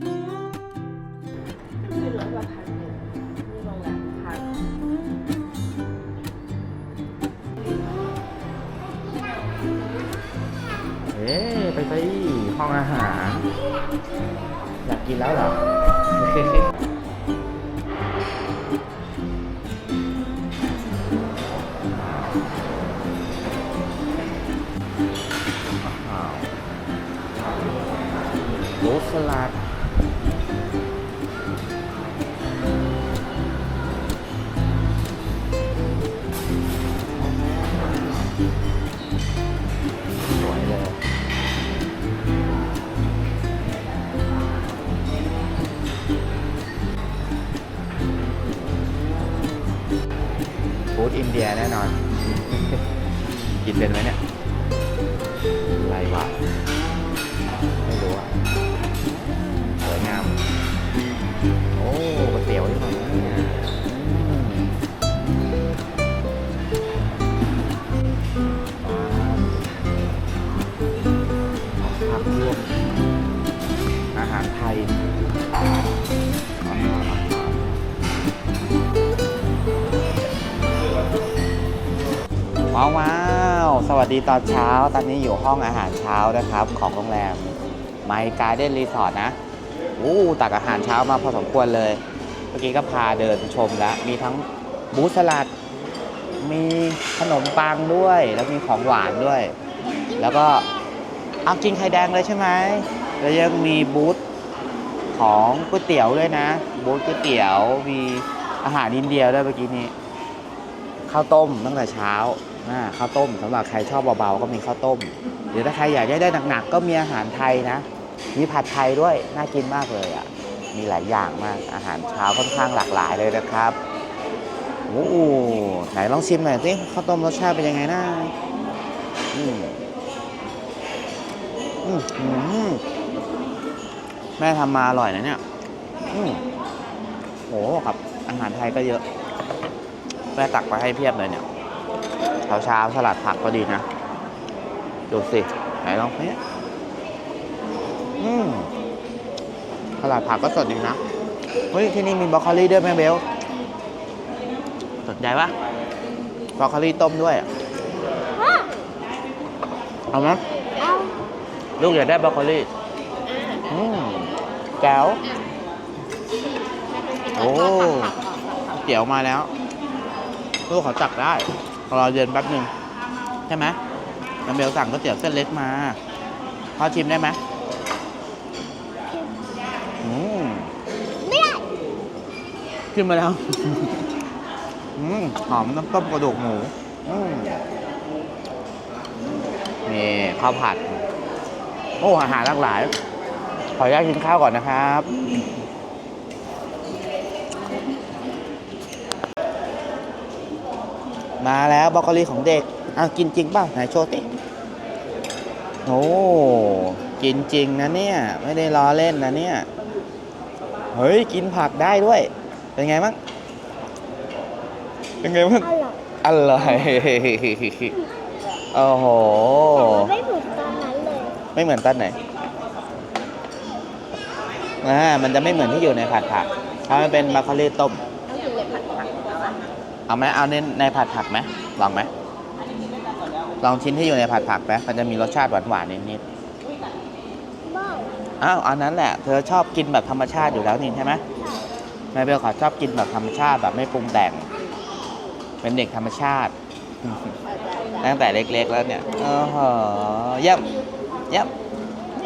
ไม่ร้อยกว่าพันหนึ่งนี่โรงแรมพันเอ๊ะไปไปห้องอาหาร อยากกินแล้วเหรอ เดียแน่นอน กินเป็นไหมเนี่ย ว้าวว้าวสวัสดีตอนเช้า ตอนนี้อยู่ห้องอาหารเช้านะครับ ของโรงแรมไมการ์เด้นรีสอร์ทนะอู้ตักอาหารเช้ามาพอสมควรเลย เมื่อกี้ก็พาเดินชมแล้ว มีทั้งบูสลัด มีขนมปังด้วย แล้วมีของหวานด้วย แล้วก็เอากินไข่แดงเลยใช่ไหม แล้วยังมีบูธของก๋วยเตี๋ยวด้วยนะ บูธก๋วยเตี๋ยว มีอาหารอินเดียด้วยเมื่อกี้นี้ ข้าวต้มตั้งแต่เช้า ข้าวต้มสำหรับใครชอบเบาๆก็มีข้าวต้ม หรือถ้าใครอยากได้หนักๆก็มีอาหารไทยนะ มีผัดไทยด้วยน่ากินมากเลยอะมีหลายอย่างมากอาหารเช้าค่อนข้างหลากหลายเลยนะครับโอ้โหไหนลองชิมหน่อยสิข้าวต้มรสชาติเป็นยังไงนะอืมอืมอืมแม่ทำมาอร่อยนะเนี่ยอืมโหครับอาหารไทยก็เยอะแม่ตักไปให้เพียบเลยเนี่ย เช้าเช้าๆสลัดผักก็ดีนะ ดูสิ ไหนลองเนี่ยอืมสลัดผักก็สดดีนะ เฮ้ย ที่นี่มีบรอกโคลีด้วยแม่เบลสนใจปะบรอกโคลีต้มด้วยอะเอาไหมลูกอยากได้บรอกโคลีอืมแก้วโอ้เตี๋ยวมาแล้ว ลูกเขาจักได้ รอเย็นแป๊บหนึ่งใช่ไหมน้ำเบลสั่งก๋วยเตี๋ยวเส้นเล็กมาพ่อชิมได้ไหมอืมไม่ได้ขึ้นมาแล้วอืมหอมน้ำต้มกระดูกหมูอืมนี่ข้าวผัด โอ้อาหารหลากหลาย ขออนุญาตกินข้าวก่อนนะครับ มาแล้วบรอกโคลีของเด็กอะกินจริงเปล่าไหนโชว์ติโอ้กินจริงนะเนี่ย ไม่ได้ล้อเล่นนะเนี่ย เฮ้ย กินผักได้ด้วย เป็นไงบ้าง เป็นไงบ้างอร่อยอร่อยโอ้โห แต่มันไม่เหมือนตอนนั้นเลย ไม่เหมือนต้นไหนอ่ามันจะไม่เหมือนที่อยู่ในผัดผักถ้ามันเป็นบรอกโคลีต้ม เอาไหมเอาในในผัดผักไหมลองไหมลองชิ้นที่อยู่ในผัดผักไหมมันจะมีรสชาติหวานหวานๆนิดบ้าๆอ้าวอันนั้นแหละ เธอชอบกินแบบธรรมชาติอยู่แล้วนี่ใช่ไหมแม่เบลขอชอบกินแบบธรรมชาติแบบไม่ปรุงแต่ง เป็นเด็กธรรมชาติ ตั้งแต่เล็กๆแล้วเนี่ยโอ้โหเยี่ยมเยี่ยม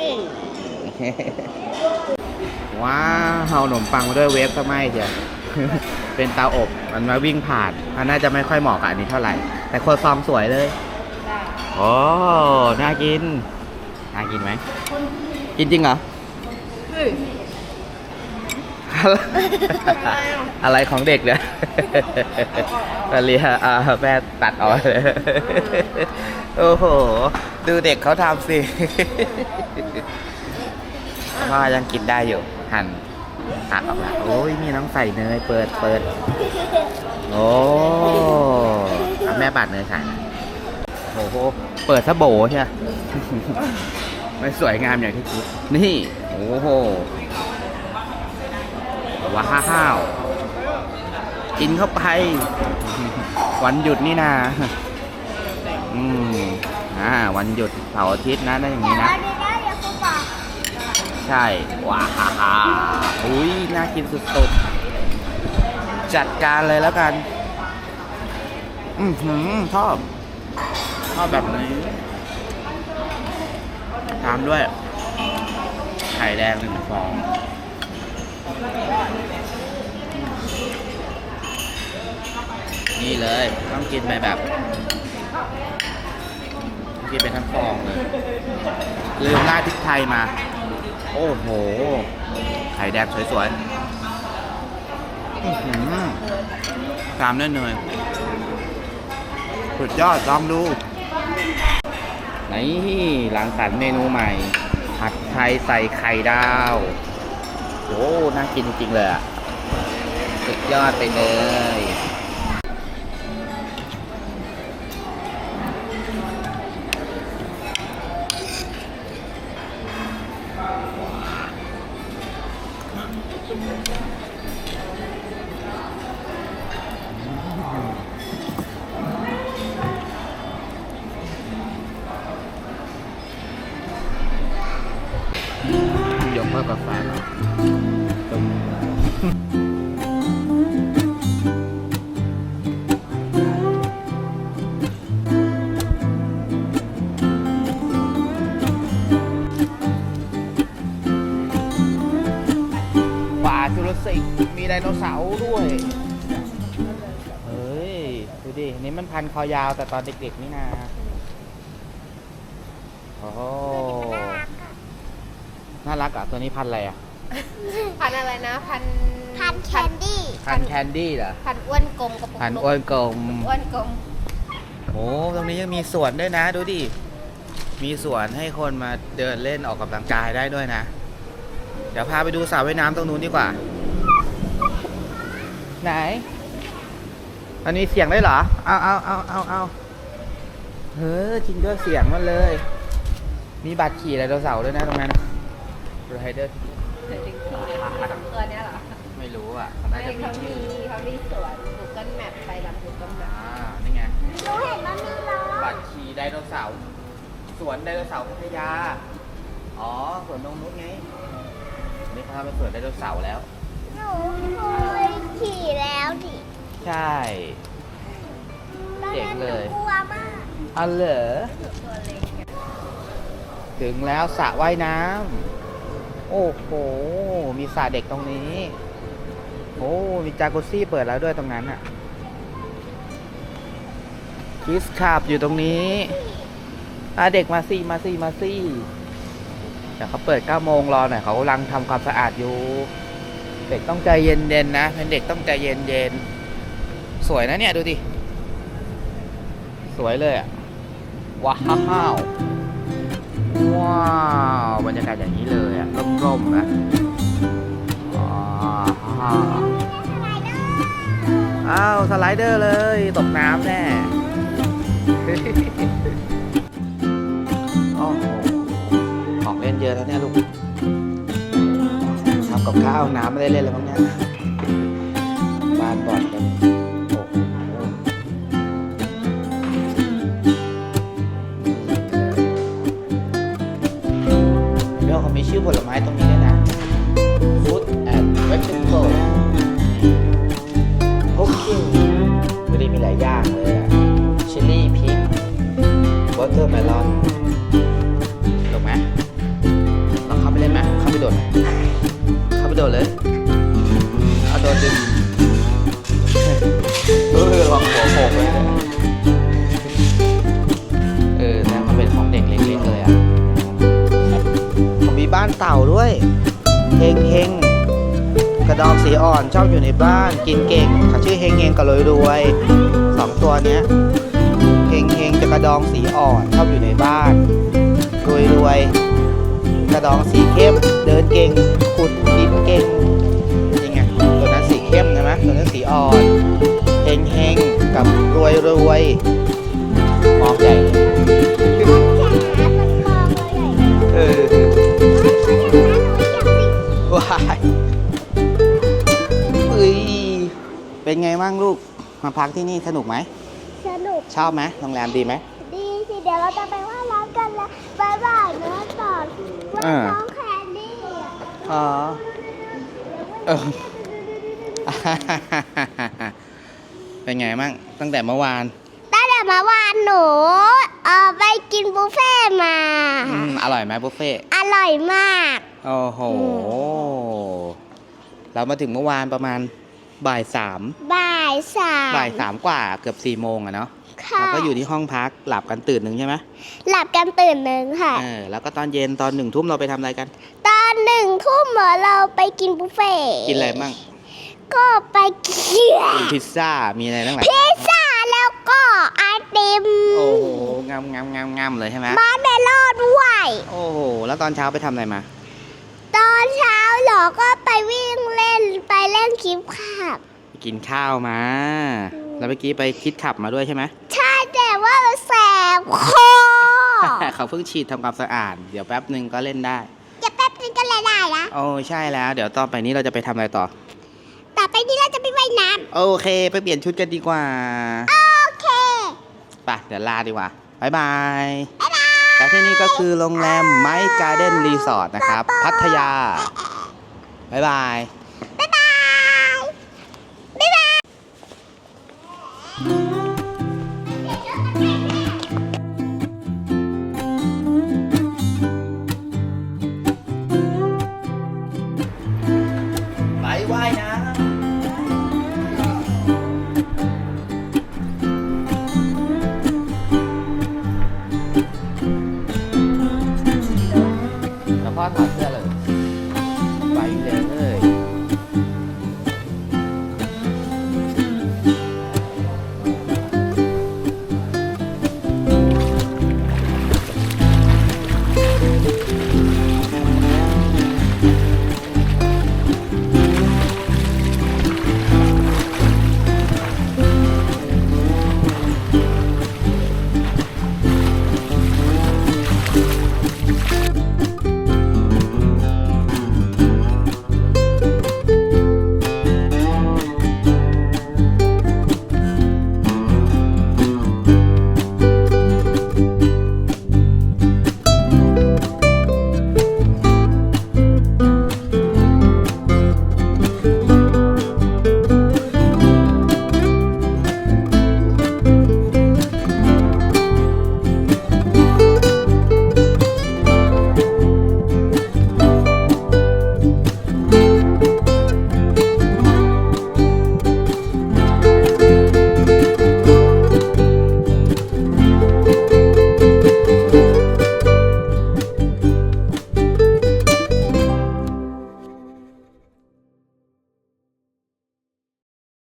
นี่ว้าวขนมปังมาด้วยเวฟก็ไม่เดียว เป็นเตาอบมันมาวิ่งผ่านมันน่าจะไม่ค่อยเหมาะกับอันนี้เท่าไหร่ แต่ครัวซองสวยเลยได้โอ้น่ากิน น่ากินไหมกินจริงเหรอเฮ้ยอะไรของเด็กเนี่ยตาเลียอ่าแม่ตัดเอาเลย โอ้โห ดูเด็กเขาทำสิพ่อยังกินได้อยู่ หั่น หักออกมาโอ้ยมีน้องใส่เนยเปิดเปิดโอ้เอาแม่ปัดเนยใส่นะโอ้โหเปิดซะโบใช่ไหมไม่สวยงามอย่างที่คิดนี่โอ้โหว้าห้าวกินเข้าไป วันหยุดนี่นาอืมอ่าวันหยุดเสาร์อาทิตย์นะนั่นอย่างนี้นะ ใช่ ว้าฮ่าฮ่าอุ้ยน่ากินสุดๆ จัดการเลยแล้วกัน อือหือชอบชอบแบบนี้ตามด้วย ไข่แดงหนึ่งฟองนี่เลย ต้องกินไปแบบกินไปทั้งฟองเลย ลืมราดพริกไทยมา โอ้โห ไข่แดงสวยๆอื้อหือตามด้วยเนยสุดยอดลองดู นี่หลังสรรค์เมนูใหม่ ผัดไทยใส่ไข่ดาว โอ้ น่ากินจริงๆเลยอะสุดยอดไปเลยย เสาร์ด้วย เฮ้ย ดูดิ นี่มันพันคอยาวแต่ตอนเด็กๆนี่นาโอ้โหน่ารักอะ ตัวนี้พันอะไรอะ พันอะไรนะ พันพันแคนดี้พันแคนดี้เหรอ พันอ้วนกลมกระปุกพันอ้วนกลมอ้วนกลมโอ้ตรงนี้ยังมีสวนด้วยนะ ดูดิ มีสวนให้คนมาเดินเล่นออกกำลังกายได้ด้วยนะ เดี๋ยวพาไปดูสระว่ายน้ำตรงนู้นดีกว่า ไหน มันมีเสียงได้เหรอ เอาเอาเอาเอาเอาเฮ้อจริงด้วยเสียงมันเลย มีบัตรขี่ไดโนเสาร์ด้วยนะตรงนั้นไรเดอร์ ตัวเนี้ยเหรอไม่รู้อะไม่น่าจะมีเขามีชื่อเขามีสวน Google Map ไปลำ Google อ่า Map นี่ไง หนูเห็นมันมีล้อบัตรขี่ไดโนเสาร์สวนไดโนเสาร์พัทยา อ๋อสวนนงนุษไงนี่เขาทำเป็นสวนไดโนเสาร์แล้ว นูเคยขี่แล้วดิใช่ เจ๋งเลย ตอนนั้นหนูกลัวมากอ๋อเหรอตัวเล็กไงถึงแล้วสระว่ายน้ำโอ้โห มีสระเด็กตรงนี้ โอ้ มีจากุซซี่เปิดแล้วด้วยตรงนั้นอะคิสคาบอยู่ตรงนี้อะเด็กมาสิมาสิมาสิเดี๋ยวเขาเปิด9โมงรอหน่อยเขากำลังทำความสะอาดอยู่ เด็กต้องใจเย็นๆนนะเป็นเด็กต้องใจเย็นๆสวยนะเนี่ยดูดิ สวยเลยอะว้าวว้าวบรรยากาศอย่างนี้เลยอะร่มๆนะว้าวอ้าวสไลเดอร์เลยตกน้ำแน่อ้โหของเล่นเยอะแล้วเนี่ยลูกำกับข้าวน้ำไม่ได้เล่นเลยมั้งเนี่ยบ้านบอดเลยโอ้โหเดี๋ยวเขามีชื่อผลไม้ตรงนี้ด้วยนะ Food and Vegetable โอเคไม่ได้มีหลายอย่างเลยอะชิลลี่พริกวอเตอร์เมลอน ดดเลยเอาโดดดึงเออระวังหัวโขกเลยเนี่ยเออแล้วมันเป็นของเด็กเล็กๆเลยอะผมมีบ้านเต่าด้วยเฮงเฮงกระดองสีอ่อนชอบอยู่ในบ้านกินเก่งเขาชื่อเฮงเฮงกับรวยรวยสองตัวเนี้ยเฮงเฮงจะกระดองสีอ่อนชอบอยู่ในบ้านรวยรวยกระดองสีเข้มเดินเก่งขุด เข้มใช่ไหมตัวนั้สีอ่อนเฮงเฮงกับรวยรวยมองใหญ่เลยเออว้ายบ้างลูก มาพักที่นี่สนุกไหมสนุก ชอบไหมโรงแรมดีไหมดีสิเดี๋ยวเราจะไปว่ายน้ำกันแล้วบายบายเนื้อต่อว่าน้องแคนดี้อะอ๋อเออ เป็นไงบ้างตั้งแต่เมื่อวาน ตั้งแต่เมื่อวานหนูเออไปกินบุฟเฟ่ต์มาอืมอร่อยไหมบุฟเฟ่ต์อร่อยมาก โอ้โหอืเรามาถึงเมื่อวานประมาณบ่ายสามบ่ายสามบ่ายสามกว่าเกือบสี่โมงอะเนาะค่ะเราก็อยู่ที่ห้องพักหลับกันตื่นหนึ่งใช่ไหมหลับกันตื่นหนึ่งค่ะเออแล้วก็ตอนเย็นตอนหนึ่งทุ่มเราไปทำอะไรกัน ตอนหนึ่งทุ่มเราไปกินบุฟเฟ่ต์กินอะไรบ้าง ก็ไปกินกินพิซซ่า มีอะไรตั้งหลายพิซซ่าแล้วก็ไอติมโอ้โหงามงามงามงามเลยใช่ไหมมาร์เมลโล่ด้วย โอ้โห แล้วตอนเช้าไปทำอะไรมา ตอนเช้าเหรอก็ไปวิ่งเล่นไปเล่นคลิปขับ ไปกินข้าวมาอืมแล้วเมื่อกี้ไปคิดขับมาด้วยใช่ไหมใช่แต่ว่ามันแสบคอเขาเพิ่งฉีดทำความสะอาด เดี๋ยวแป๊บหนึ่งก็เล่นได้ จะแป๊บนึงก็เลยได้ละโอ้ใช่แล้ว เดี๋ยวต่อไปนี้เราจะไปทำอะไรต่อต่อไป นี้เราจะไปว่ายน้โอเค ไปเปลี่ยนชุดกันดีกว่าำโอเค ไปเดี๋ยวลาดีกว่าบายบายบ๊ายบายและที่นี่ก็คือโรงแรมไมค์การ์เด้นรีสอร์ทนะครับ พัทยาบายบาย